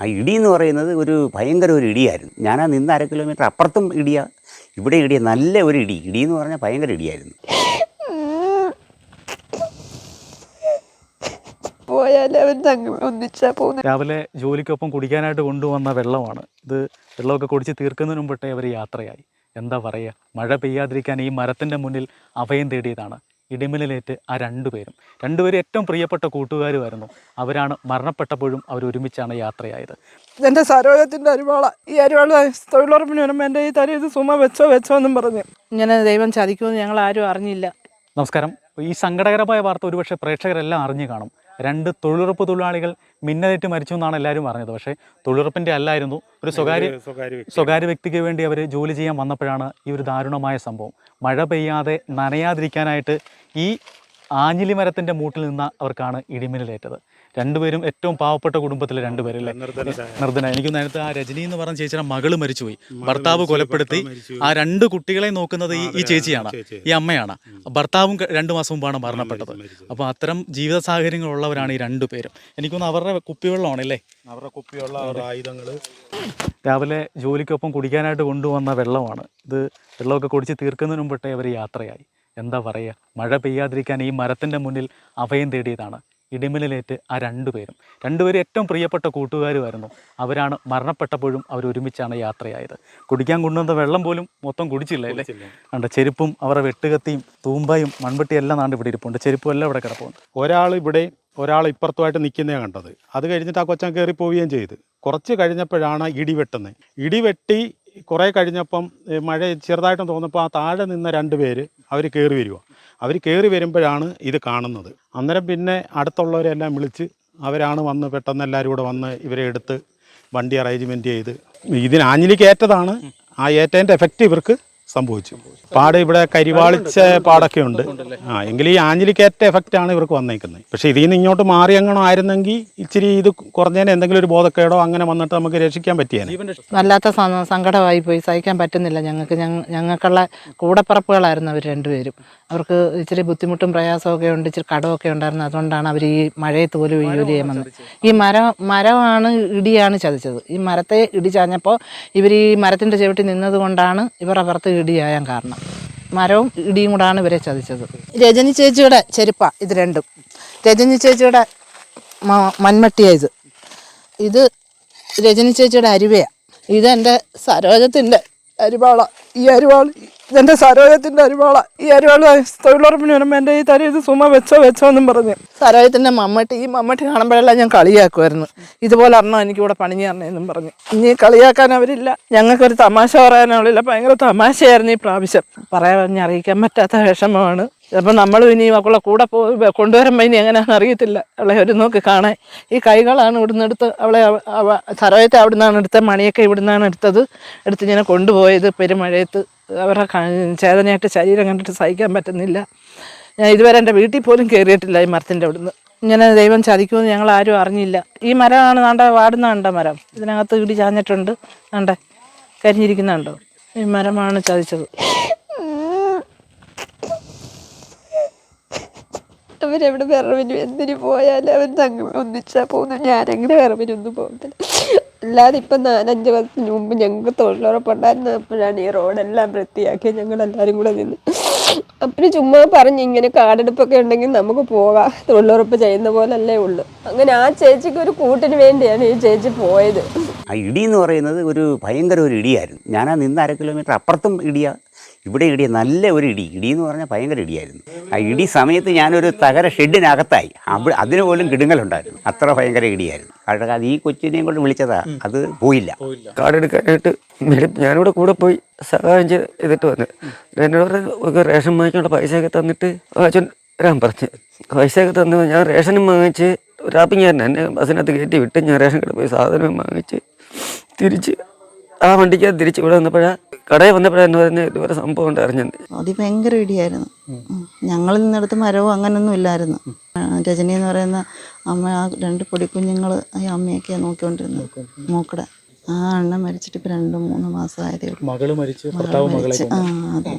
ആ ഇടി എന്ന് പറയുന്നത് ഒരു ഭയങ്കര ഒരു ഇടിയായിരുന്നു. ഞാൻ ആ നിന്ന് അര കിലോമീറ്റർ അപ്പുറത്തും ഇടിയാ ഇവിടെ ഇടിയ നല്ല ഒരു ഇടി. ഇടി എന്ന് പറഞ്ഞാൽ ഭയങ്കര ഇടിയായിരുന്നു. രാവിലെ ജോലിക്കൊപ്പം കുടിക്കാനായിട്ട് കൊണ്ടുവന്ന വെള്ളമാണ്. ഇത് വെള്ളമൊക്കെ കുടിച്ച് തീർക്കുന്നതിന് മുമ്പിട്ടേ അവർ യാത്രയായി. എന്താ പറയുക? മഴ പെയ്യാതിരിക്കാൻ ഈ മരത്തിന്റെ മുന്നിൽ അഭയം തേടിയതാണ്. ഇടിമിന്നലേറ്റ് ആ രണ്ടുപേരും രണ്ടുപേരും ഏറ്റവും പ്രിയപ്പെട്ട കൂട്ടുകാരുമായിരുന്നു. അവരാണ് മരണപ്പെട്ടപ്പോഴും അവർ ഒരുമിച്ചാണ് യാത്രയായത്. എന്റെ സരോജത്തിന്റെ അരിവാള. ഈ അരിവാള തൊഴിലുറപ്പിന് വരുമ്പോൾ എന്റെ ഈ തരി ഇത് സുമ വെച്ചോ വെച്ചോ എന്നും പറഞ്ഞു. ഇങ്ങനെ ദൈവം ചതിക്കുമെന്ന് ഞങ്ങൾ ആരും അറിഞ്ഞില്ല. നമസ്കാരം. ഈ സങ്കടകരമായ വാർത്ത ഒരുപക്ഷെ പ്രേക്ഷകരെല്ലാം അറിഞ്ഞു കാണും. രണ്ട് തൊഴിലുറപ്പ് തൊഴിലാളികൾ മിന്നലേറ്റ് മരിച്ചു എന്നാണ് എല്ലാവരും പറഞ്ഞത്. പക്ഷേ തൊഴിലുറപ്പിന്റെ അല്ലായിരുന്നു. ഒരു സ്വകാര്യ സ്വകാര്യ വ്യക്തിക്ക് വേണ്ടി അവർ ജോലി ചെയ്യാൻ വന്നപ്പോഴാണ് ഈ ഒരു ദാരുണമായ സംഭവം. മഴ പെയ്യാതെ നനയാതിരിക്കാനായിട്ട് ഈ ആഞ്ഞിലി മരത്തിന്റെ മൂട്ടിൽ നിന്ന് അവർക്കാണ് ഇടിമിന്നലേറ്റത്. രണ്ടുപേരും ഏറ്റവും പാവപ്പെട്ട കുടുംബത്തിലെ രണ്ടുപേരല്ലേ? നിർദ്ധന എനിക്ക് നേരത്തെ ആ രജനി എന്ന് പറഞ്ഞ ചേച്ചിയുടെ മകൾ മരിച്ചുപോയി. ഭർത്താവ് കൊലപ്പെടുത്തി. ആ രണ്ട് കുട്ടികളെ നോക്കുന്നത് ഈ ഈ ചേച്ചിയാണ് ഈ അമ്മയാണ്. ഭർത്താവും രണ്ടു മാസം മുമ്പാണ് മരണപ്പെട്ടത്. അപ്പോൾ അത്തരം ജീവിത സാഹചര്യങ്ങളുള്ളവരാണ് ഈ രണ്ടു പേരും. എനിക്കൊന്ന് അവരുടെ കുപ്പിവെള്ളമാണല്ലേ? അവരുടെ കുപ്പിവെള്ളം അവരുടെ ആയുധങ്ങൾ രാവിലെ ജോലിക്കൊപ്പം കുടിക്കാനായിട്ട് കൊണ്ടുവന്ന വെള്ളമാണ്. ഇത് വെള്ളമൊക്കെ കുടിച്ച് തീർക്കുന്നതിന് മുമ്പിട്ടേ അവർ യാത്രയായി. എന്താ പറയുക? മഴ പെയ്യാതിരിക്കാൻ ഈ മരത്തിന്റെ മുന്നിൽ അഭയം തേടിയതാണ്. ഇടിമിന്നലേറ്റ് ആ രണ്ടുപേരും രണ്ടുപേരും ഏറ്റവും പ്രിയപ്പെട്ട കൂട്ടുകാരുമായിരുന്നു. അവരാണ് മരണപ്പെട്ടപ്പോഴും അവർ ഒരുമിച്ചാണ് യാത്രയായത്. കുടിക്കാൻ കൊണ്ടുവന്ന വെള്ളം പോലും മൊത്തം കുടിച്ചില്ല അല്ലേ? കണ്ട? ചെരുപ്പും അവരുടെ വെട്ടുകത്തിയും തൂമ്പയും മൺവെട്ടിയും എല്ലാം നാണ്ട് ഇവിടെ ഇരിപ്പുണ്ട്. ചെരുപ്പും എല്ലാം ഇവിടെ കിടപ്പുണ്ട്. ഒരാൾ ഇവിടെ ഒരാൾ ഇപ്പുറത്തുമായിട്ട് നിൽക്കുന്നതാണ് കണ്ടത്. അത് കഴിഞ്ഞിട്ട് ആ കൊച്ചൻ കയറി പോവുകയും ചെയ്ത്. കുറച്ച് കഴിഞ്ഞപ്പോഴാണ് ഇടി ഇടിവെട്ടി ഇടി വെട്ടി കുറേ കഴിഞ്ഞപ്പം മഴ ചെറുതായിട്ടും തോന്നപ്പോൾ ആ താഴെ നിന്ന രണ്ട് പേര് അവർ കയറി വരിക അവർ കയറി വരുമ്പോഴാണ് ഇത് കാണുന്നത്. അന്നേരം പിന്നെ അടുത്തുള്ളവരെല്ലാം വിളിച്ച് അവരാണ് വന്ന് പെട്ടെന്ന് എല്ലാവരും കൂടെ വന്ന് ഇവരെ എടുത്ത് വണ്ടി അറേഞ്ച്മെന്റ് ചെയ്ത് ഇതിന് ആഞ്ഞിലിക്ക് ഏറ്റതാണ്. ആ ഏറ്റതിന്റെ എഫക്റ്റ് ഇവർക്ക് സംഭവിച്ചു. പാട് ഇവിടെ കരിവാളിച്ച പാടൊക്കെ ഉണ്ട് ആ എങ്കിൽ ഈ ആഞ്ഞിലിക്കേറ്റ എഫക്റ്റ് ആണ് ഇവർക്ക് വന്നേക്കുന്നത്. പക്ഷേ ഇതിൽ നിന്ന് ഇങ്ങോട്ട് മാറി അങ്ങനെ ആയിരുന്നെങ്കിൽ ഇച്ചിരി ഇത് കുറഞ്ഞതിന് എന്തെങ്കിലും ഒരു ബോധക്കേടോ അങ്ങനെ വന്നിട്ട് നമുക്ക് രക്ഷിക്കാൻ പറ്റിയേനെ. വല്ലാത്ത സങ്കടമായി പോയി. സഹിക്കാൻ പറ്റുന്നില്ല ഞങ്ങൾക്ക്. ഞങ്ങ- ഞങ്ങൾക്കുള്ള കൂടപ്പറപ്പുകളായിരുന്നു അവർ രണ്ടുപേരും. അവർക്ക് ഇച്ചിരി ബുദ്ധിമുട്ടും പ്രയാസമൊക്കെ ഉണ്ട് ഇച്ചിരി കടമൊക്കെ ഉണ്ടായിരുന്നു. അതുകൊണ്ടാണ് അവർ ഈ മഴയത്ത് പോലും ഈ ജോലി ചെയ്യാൻ വന്നത്. ഈ മരം മരമാണ് ഇടിയാണ് ചതിച്ചത്. ഈ മരത്തെ ഇടി ചാഞ്ഞപ്പോൾ ഇവർ ഈ മരത്തിന്റെ ചവിട്ടി നിന്നത് കൊണ്ടാണ് ഇവർ അപ്പുറത്ത് ഇടിയാൻ കാരണം. മരവും ഇടിയും കൂടാണ് ഇവരെ ചതിച്ചത്. രജനി ചേച്ചിയുടെ ചെരുപ്പ ഇത് രണ്ടും. രജനി ചേച്ചിയുടെ മൺമട്ടിയാ ഇത്. ഇത് രജനി ചേച്ചിയുടെ അരുവയാണ് ഇതെന്റെ സരോജത്തിന്റെ അരിവാള ഈ അരിവാൾ എന്റെ സരോജത്തിന്റെ അരിവാള ഈ അരിവാൾ തൊഴിലുറപ്പിന് വരുമ്പോൾ എന്റെ ഈ തരി ഇത് വെച്ചോ വെച്ചോ എന്നും പറഞ്ഞു. സരോജത്തിന്റെ മമ്മട്ടി ഈ മമ്മട്ടി കാണുമ്പോഴെല്ലാം ഞാൻ കളിയാക്കുമായിരുന്നു ഇതുപോലെ അറിഞ്ഞോ എനിക്ക് ഇവിടെ പണിഞ്ഞു തരണമെന്നും പറഞ്ഞു. ഇനി കളിയാക്കാൻ അവരില്ല. ഞങ്ങൾക്കൊരു തമാശ പറയാനുള്ളില്ല ഭയങ്കര തമാശയായിരുന്നു ഈ പ്രാവശ്യം. പറയാൻ അറിയിക്കാൻ പറ്റാത്ത വിഷമമാണ്. ചിലപ്പോൾ നമ്മളും ഇനി മക്കളെ കൂടെ പോ കൊണ്ടുവരുമ്പോൾ ഇനി എങ്ങനെയാണെന്ന് അറിയത്തില്ല. അവളെ ഒരു നോക്ക് കാണാൻ. ഈ കൈകളാണ് ഇവിടുന്ന് എടുത്ത് അവളെ അവ- അവ- സരോയത്തെ അവിടെ നിന്നാണ് എടുത്തത് മണിയൊക്കെ ഇവിടെ നിന്നാണ് എടുത്തത്. എടുത്ത് ഇങ്ങനെ കൊണ്ടുപോയത് പെരുമഴയത്ത്. അവരുടെ ചേതനയായിട്ട് ശരീരം കണ്ടിട്ട് സഹിക്കാൻ പറ്റുന്നില്ല. ഞാൻ ഇതുവരെ എന്റെ വീട്ടിൽ പോലും കയറിയിട്ടില്ല ഈ മരത്തിന്റെ അവിടുന്ന്. ഇങ്ങനെ ദൈവം ചതിക്കുമെന്ന് ഞങ്ങൾ ആരും അറിഞ്ഞില്ല. ഈ മരമാണ് നാണ്ട വാടുന്ന കണ്ട മരം. ഇതിനകത്ത് ഇടി ചാഞ്ഞിട്ടുണ്ട്. കണ്ടേ? കരിഞ്ഞിരിക്കുന്നുണ്ടോ? ഈ മരമാണ് ചതിച്ചത്. അവരെവിടെ വിറവിനും എന്തിനു പോയാലും അവൻ തങ്ങൾ ഒന്നിച്ചാൽ പോകുന്നു ഞാനങ്ങനെ വിറവിനൊന്നും പോകത്തില്ല. അല്ലാതെ ഇപ്പം നാലഞ്ച് വർഷത്തിന് മുമ്പ് ഞങ്ങൾക്ക് തൊഴിലുറപ്പുണ്ടായിരുന്നു. അപ്പോഴാണ് ഈ റോഡെല്ലാം വൃത്തിയാക്കി ഞങ്ങൾ എല്ലാവരും കൂടെ നിന്ന്. അപ്പം ചുമ്മാ പറഞ്ഞ് ഇങ്ങനെ കാടെടുപ്പൊക്കെ ഉണ്ടെങ്കിൽ നമുക്ക് പോകാം. തൊഴിലുറപ്പ് ചെയ്യുന്ന പോലല്ലേ ഉള്ളൂ. അങ്ങനെ ആ ചേച്ചിക്ക് ഒരു കൂട്ടിന് വേണ്ടിയാണ് ഈ ചേച്ചി പോയത്. ആ ഇടി എന്ന് പറയുന്നത് ഒരു ഭയങ്കര ഒരു ഇടിയായിരുന്നു. ഞാൻ ആ നിന്ന് അര കിലോമീറ്റർ അപ്പുറത്തും ഇടിയ. ഇവിടെ ഇടിയ നല്ല ഒരു ഇടി. ഇടി എന്ന് പറഞ്ഞാൽ ഭയങ്കര ഇടിയായിരുന്നു. ആ ഇടി സമയത്ത് ഞാനൊരു തകര ഷെഡിനകത്തായി. അവിടെ അതിന് പോലും കിടുങ്ങലുണ്ടായിരുന്നു. അത്ര ഭയങ്കര ഇടിയായിരുന്നു. കാരണം അത് ഈ കൊച്ചിനെയും കൊണ്ട് വിളിച്ചതാ. അത് പോയില്ല. കാർഡെടുക്കാനായിട്ട് ഞാനിവിടെ കൂടെ പോയി സഹായം ചെയ്ത് ചെയ്തിട്ട് വന്നു. എന്നോട് പറഞ്ഞു, "ഒക്കെ റേഷൻ വാങ്ങിക്കാനുള്ള പൈസയൊക്കെ തന്നിട്ട് അച്ഛൻ വരാൻ പറഞ്ഞു. പൈസയൊക്കെ തന്നു ഞാൻ റേഷനും വാങ്ങിച്ച് റാപ്പിങ്ങാരൻ എന്നെ ബസ്സിനകത്ത് കയറ്റി വിട്ട് ഞാൻ റേഷൻ കടയിൽ പോയി സാധനം വാങ്ങിച്ച് തിരിച്ച് ആ വണ്ടിക്ക് തിരിച്ച് ഇവിടെ വന്നപ്പോഴാണ് കടയിൽ വന്നപ്പോഴാണ് എന്നെ പറഞ്ഞ ഇതുവരെ സംഭവം ഉണ്ട് അറിഞ്ഞത്. അതിഭയങ്കര ഇടിയായിരുന്നു. ഉം. ഞങ്ങളിൽ നിന്നെടുത്ത് മരവും അങ്ങനൊന്നും ഇല്ലായിരുന്നു. രജനി എന്ന് പറയുന്ന അമ്മ ആ രണ്ട് പൊടിക്കുഞ്ഞുങ്ങൾ ഈ അമ്മയൊക്കെ നോക്കിക്കൊണ്ടിരുന്നത്. മൂക്കടെ. ആ അണ്ണ മരിച്ചിട്ട് ഇപ്പം രണ്ട് മൂന്ന് മാസമായതേ ഉള്ളൂ. മകൾ മരിച്ച് ആ അതെ.